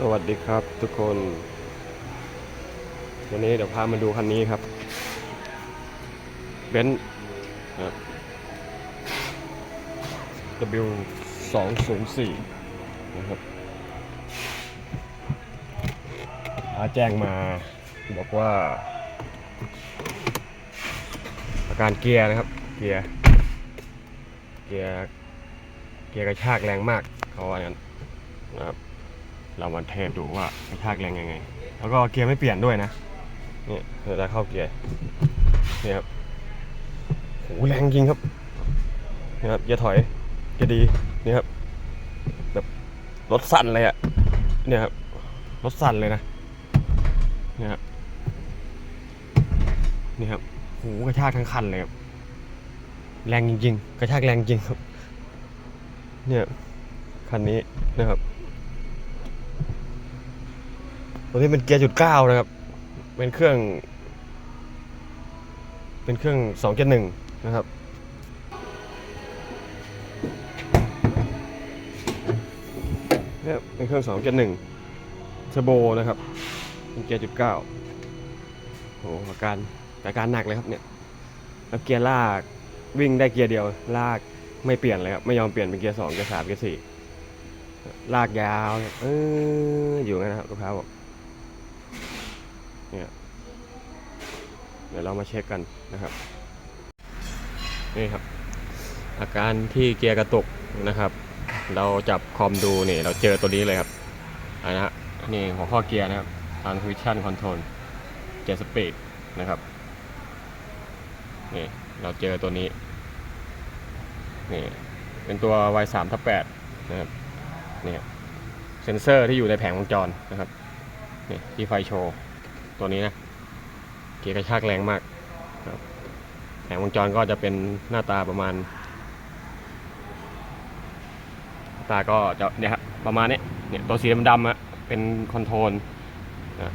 สวัสดีครับทุกคน วันนี้เดี๋ยวพามาดูคันนี้ครับเบนซ์ครับ W 2 0 4นะครับอาแจ้งมาบอกว่า อาการเกียร์นะครับ เกียร์ เกียร์ เกียร์กระชากแรงมากเขาว่าอย่างนั้นนะครับ เรามาเทสดูว่ากระชากแรงยังไง แล้วก็เกียร์ไม่เปลี่ยนด้วยนะนี่เวลาเข้าเกียร์นี่ครับโหแรงจริงครับนี่ครับอย่าถอยจะดีนี่ครับแบบรถสั่นเลยอะเนี่ยครับรถสั่นเลยนะนี่ครับนี่ครับโหกระชากทั้งคันเลยครับแรงจริงๆ กระชากแรงจริงครับ เนี่ยคันนี้นะครับ ตัวนี้เป็นเกียร์จุดเก้านะครับ เป็นเครื่อง เป็นเครื่องสองเจ็ดหนึ่งนะครับเนี่ยเป็นเครื่องสองเจ็ดหนึ่งเทอร์โบนะครับเป็นเกียร์จุดเก้าโอ้อาการอาการหนักเลยครับเนี่ยแล้วเกียร์ลากวิ่งได้เกียร์เดียว ลากไม่เปลี่ยนเลยครับไม่ยอมเปลี่ยนเป็นเกียร์สองเกียร์สามเกียร์สี่ลากยาวเอออยู่งั้นนะครับลูกค้าบอก เนี่ยเดี๋ยวเรามาเช็คกันนะครับนี่ครับ อาการที่เกียร์กระตุกนะครับ เราจับคอมดูนี่เราเจอตัวนี้เลยครับอันนะฮะนี่หัวข้อเกียร์นะครับ transmission control เกียร์สปีดนะครับนี่เราเจอตัวนี้นี่เป็นตัว Y 3ทับ8นะครับนี่เซนเซอร์ที่อยู่ในแผงวงจรนะครับนี่ที่ไฟโชว์ ตัวนี้นะ เกียร์กระชากแรงมากครับแผงวงจรก็จะเป็นหน้าตาประมาณหน้าตาก็จะเนี่ยครับประมาณนี้เนี่ยตัวสีดำๆอะเป็นคอนโทรลนะ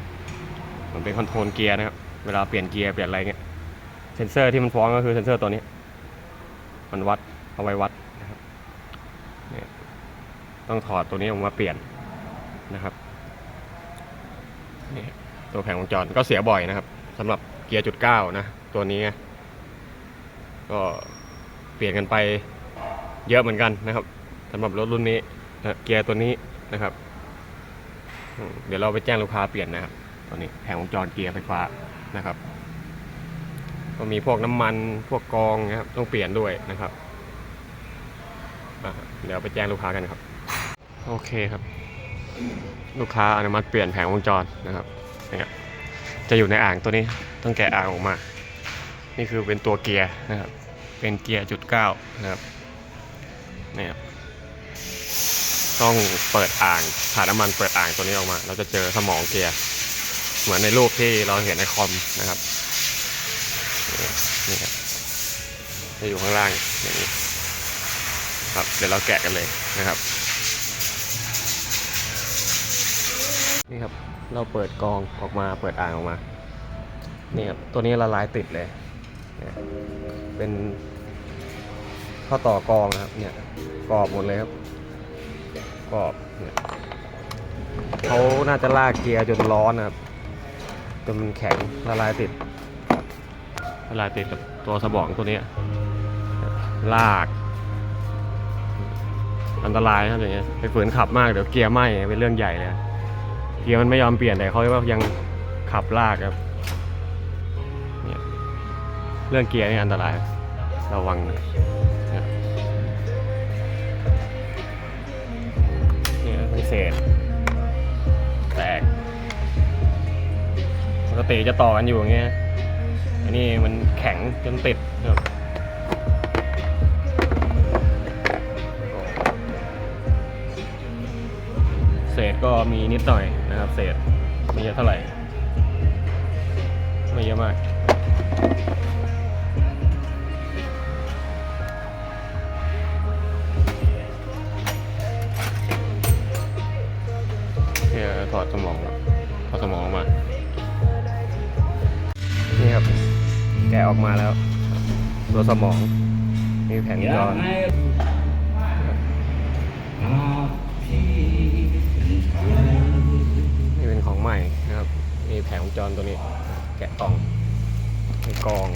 มันเป็นคอนโทรลเกียร์นะครับ เวลาเปลี่ยนเกียร์เปลี่ยนอะไรเงี้ยเซนเซอร์ที่มันฟ้องก็คือเซนเซอร์ตัวนี้ มันวัดเอาไว้วัดนะครับเนี่ยต้องถอดตัวนี้ออกมาเปลี่ยนนะครับ ตัวแผงวงจรก็เสียบ่อยนะครับสำหรับเกียร์จุดเก้านะ ตัวนี้ก็เปลี่ยนกันไปเยอะเหมือนกันนะครับสำหรับรถรุ่นนี้นะเกียร์ตัวนี้นะครับ เดี๋ยวเราไปแจ้งลูกค้าเปลี่ยนนะครับตัวนี้แผงวงจรเกียร์ไฟฟ้านะครับ ก็มีพวกน้ำมันพวกกรองนะครับต้องเปลี่ยนด้วยนะครับเดี๋ยวไปแจ้งลูกค้ากันครับ โอเคครับ ลูกค้าอนุมัติเปลี่ยนแผงวงจรนะครับ เนี่ยจะอยู่ในอ่างตัวนี้ต้องแกะอ่างออกมา นี่คือเป็นตัวเกียร์นะครับ เป็นเกียร์จุดเก้านะครับนี่ครับต้องเปิดอ่างถ่ายน้ำมันเปิดอ่างตัวนี้ออกมา เราจะเจอสมองเกียร์เหมือนในรูปที่เราเห็นในคอมนะครับนี่นี่ครับจะอยู่ข้างล่างอย่างนี้ครับเดี๋ยวเราแกะกันเลยนะครับ นี่ครับ เราเปิดกองออกมาเปิดอ่างออกมา นี่ครับ ตัวนี้ละลายติดเลยเนี่ยเป็นข้อต่อกองนะครับ เนี่ยกรอบหมดเลยครับกรอบเนี่ยเขาน่าจะลากเกียร์จนร้อนนะครับจนแข็งละลายติดละลายติดกับตัวสมองตัวนี้ลาก อันตรายครับอย่างเงี้ยไปฝืนขับมากเดี๋ยวเกียร์ไหม้เป็นเรื่องใหญ่เลย เกียร์มันไม่ยอมเปลี่ยนแต่เขาก็ยังขับลากครับเนี่ยเรื่องเกียร์นี่อันตรายระวังนะเนี่ยนี่เป็นเศษแตกปกติจะต่อกันอยู่อย่างเงี้ยอันนี้มันแข็งจนติดครับเศษก็มีนิดหน่อย นะครับ เศษไม่เยอะเท่าไหร่ ไม่เยอะมากเนี่ยถอดสมองครับถอดสมองออกมา นี่ครับ แกะออกมาแล้ว ตัวสมอง มีแผ่นยอน ใหม่นะครับมีแผงวงจรตัวนี้แกะกล่องในกอง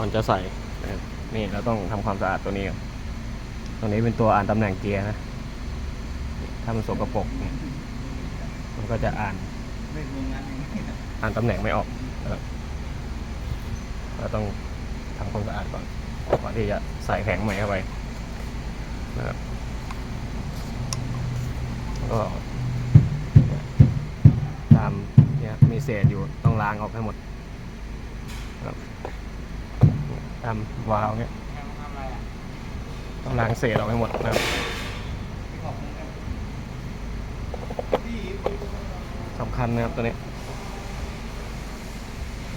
ก่อนจะใส่นี่เราต้องทำความสะอาดตัวนี้ก่อนตัวนี้เป็นตัวอ่านตำแหน่งเกียร์นะ ถ้ามันสกปรกเนี่ยมันก็จะอ่านไม่านยังไงนะอ่านตำแหน่งไม่ออกเราต้องทำความสะอาดก่อนก่อนที่จะใส่แผงใหม่เข้าไปนะครับก็ตามเนี่ยมีเศษอยู่ต้องล้างออกให้หมดครับ ตามวาล์วเนี่ยทำอะไรอะต้องล้างเศษออกให้หมดนะครับที่ขอบคุณครับพี่สำคัญนะครับตัวนี้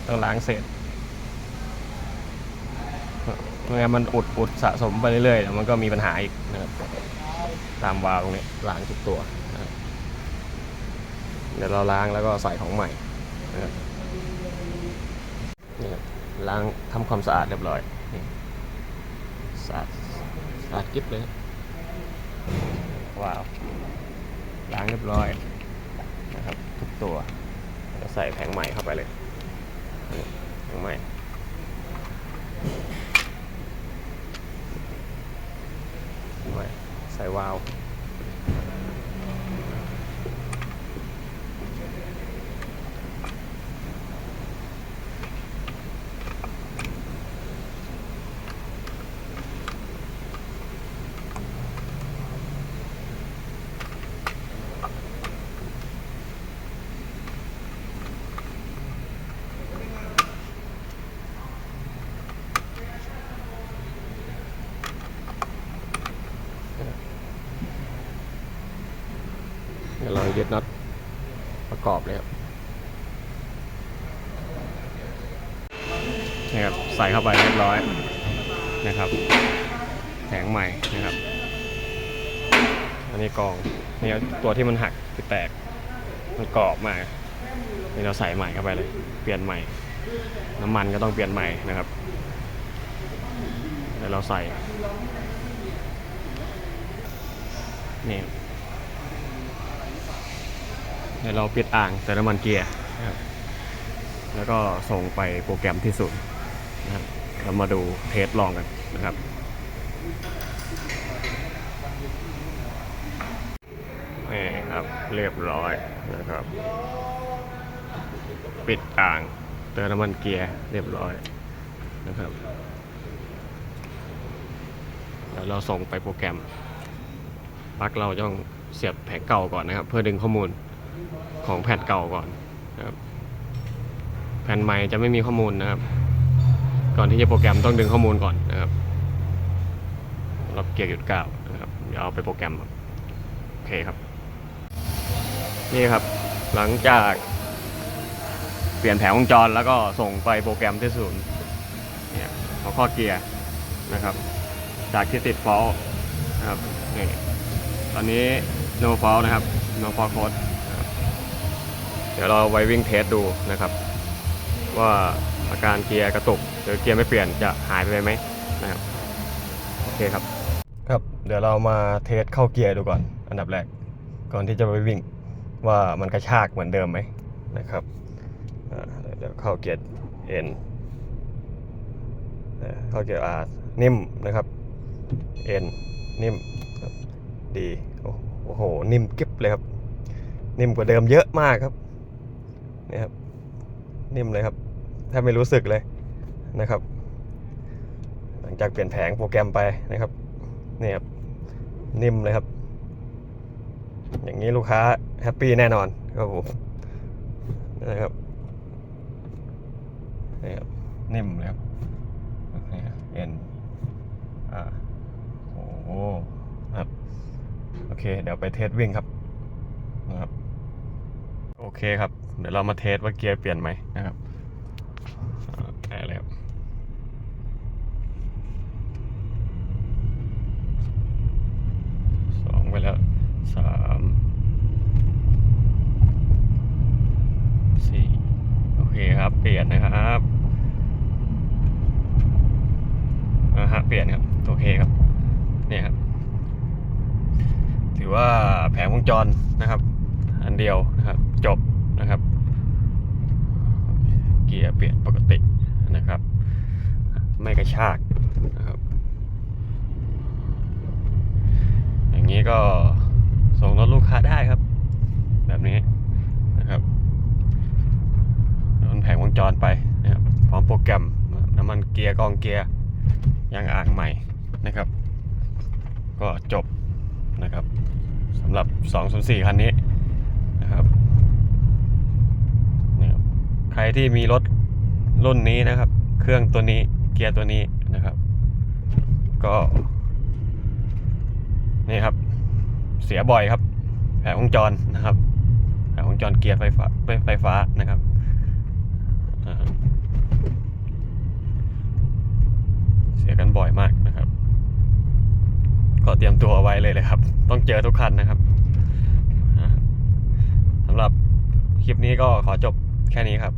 ต้องล้างเศษไม่งั้นมันอุดอุดสะสมไปเรื่อยๆเดี๋ยวมันก็มีปัญหาอีกนะครับตามวาล์วตรงนี้ล้างทุกตัวนะครับเดี๋ยวเราล้างแล้วก็ใส่ของใหม่นะครับนี่ครับ ล้างทำความสะอาดเรียบร้อยนี่สะอาดสะอาดกิ๊บเลยว้าวล้างเรียบร้อยนะครับทุกตัวแล้วใส่แผงใหม่เข้าไปเลยนี่แผงใหม่แผงใหม่ใส่วาล์ว เดี๋ เย็ดน็อตประกอบเลยครับนี่ครับใส่เข้าไปเรียบร้อยนะครับแผงใหม่นะครับ อันนี้กองนี่ตัวที่มันหักคือแตกมันกรอบมากนี่เราใส่ใหม่เข้าไปเลย เปลี่ยนใหม่ น้ำมันก็ต้องเปลี่ยนใหม่นะครับเดี๋ยวเราใส่นี่ เดี๋ยวเราปิดอ่างใส่น้ำมันเกียร์นะครับแล้วก็ส่งไปโปรแกรมที่สุดนะครับเรามาดูเทสลองกันนะครับนี่ครับเรียบร้อยนะครับ ปิดอ่างเติมน้ำมันเกียร์เรียบร้อยนะครับแล้วเราส่งไปโปรแกรมปลั๊กเราต้องเสียบแผงเก่าก่อนนะครับ เพื่อดึงข้อมูล ของแผ่นเก่าก่อนนะครับแผ่นใหม่จะไม่มีข้อมูลนะครับ ก่อนที่จะโปรแกรมต้องดึงข้อมูลก่อนนะครับสำหรับเกียร์หยุดก้านะครับเดี๋ยวเอาไปโปรแกรมครับโอเคครับ นี่ครับหลังจากเปลี่ยนแผงวงจรแล้วก็ส่งไปโปรแกรมที่ศูนย์เนี่ยหัวข้อเกียร์นะครับ จากที่ติดฟอลนะครับนี่ตอนนี้ no fault นะครับ no fault code นะครับ เดี๋ยวเราไว้วิ่งเทสดูนะครับ ว่าอาการเกียร์กระตุกหรือเกียร์ไม่เปลี่ยนจะหายไปไหมนะครับโอเคครับ ครับเดี๋ยวเรามาเทสเข้าเกียร์ดูก่อน อันดับแรกก่อนที่จะไปวิ่งว่ามันกระชากเหมือนเดิมไหมนะครับเดี๋ยวเข้าเกียร์เอ่อเข้าเกียร์ R นิ่มนะครับ N นิ่มดีโอ้โหนิ่มกิ๊บเลยครับ นิ่มกว่าเดิมเยอะมากครับ นี่ครับนิ่มเลยครับแทบไม่รู้สึกเลยนะครับ หลังจากเปลี่ยนแผงโปรแกรมไปนะครับนี่ครับนิ่มเลยครับ อย่างนี้ลูกค้าแฮปปี้แน่นอนครับผมนะครับนี่ครับนิ่มเลยครับนี่เอ็นอ่าโอ้โหครับโอเค เดี๋ยวไปเทสวิ่งครับนะครับ โอเคครับ เดี๋ยวเรามาเทสว่าเกียร์เปลี่ยนไหมนะครับอ่าได้เลยครับสองไปแล้วสามสี่โอเคครับ เปลี่ยนนะครับอ่าฮะเปลี่ยนครับ โอเคครับ เนี่ยครับ ถือว่าแผงวงจรนะครับ อันเดียวนะครับ จบ นะครับ เกียร์เปลี่ยนปกตินะครับ ไม่กระชากนะครับ อย่างนี้ก็ส่งรถลูกค้าได้ครับ แบบนี้นะครับนแผงวงจรไปนะครับพร้อมโปรแกรมน้ำมันเกียร์กองเกียร์ยางอ่างใหม่นะครับ ก็จบนะครับสำหรับ 204 คันนี้นะครับเนี่ยครับ ใครที่มีรถรุ่นนี้นะครับ เครื่องตัวนี้เกียร์ตัวนี้นะครับ ก็นี่ครับ เสียบ่อยครับ แผงวงจรนะครับ แผงวงจรเกียร์ไฟฟ้าไฟไฟฟ้านะครับเสียกันบ่อยมากนะครับ ก็เตรียมตัวเอาไว้เลยเลยครับ ต้องเจอทุกคันนะครับสำหรับคลิปนี้ก็ขอจบแค่นี้ครับ